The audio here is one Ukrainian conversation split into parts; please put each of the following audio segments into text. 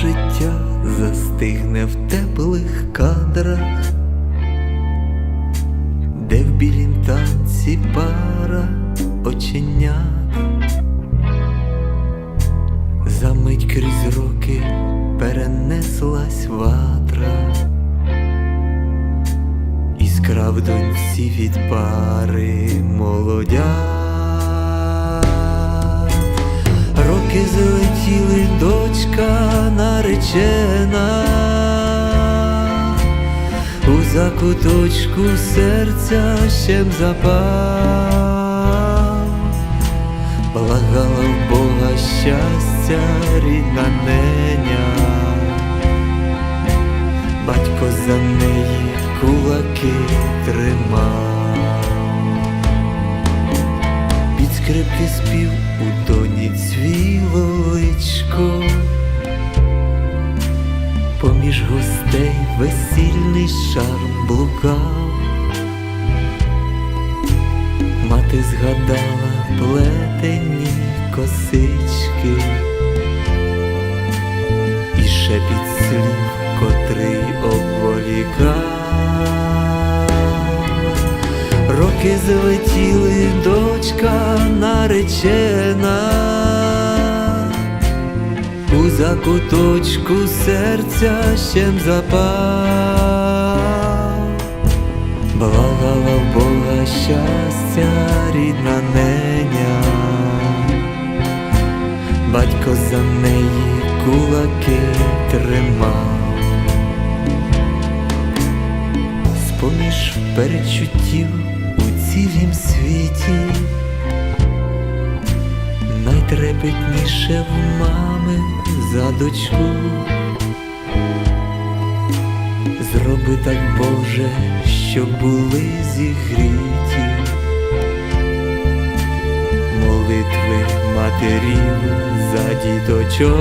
життя застигне в теплих кадрах, де в білім танці пара оченят, за мить крізь роки перенеслась ватра, іскра в доньці від пари молодят. Роки злетіли, дочка наречена, у закуточку серця щем запав, благала в Бога щастя, рідна неня, батько за неї кулаки тримав. Під скрипки спів у доні цвіло блукав, мати згадала плетені косички і шепіт слів, котрий обволікав. Роки злетіли, дочка наречена, у закуточку серця щем запав, щастя, рідна неня, батько за неї кулаки тримав. З-поміж перечуттів у цілім світі найтрепетніше в мами за дочку. Зроби так, Боже, щоб були зігріті молитви матерів за діточок.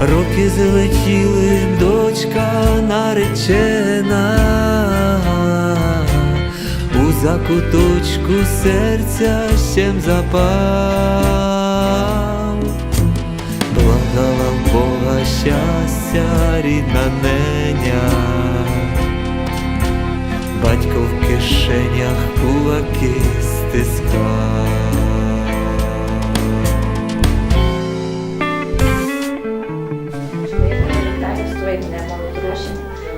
Роки злетіли, дочка наречена, у закуточку серця щем запав, щастя, рідна неня, батько в кишенях кулаки стискав.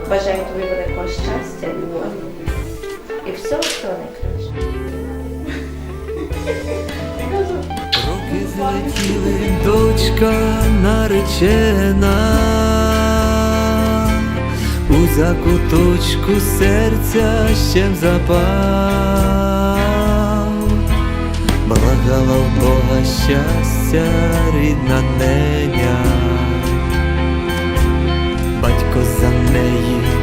Бажаю тобі великого щастя, любові і всього, всього найкращого. Роки злетіли, дочка наречена, у закуточку серця щем запав, благала в Бога щастя, рідна неня, батько за неї.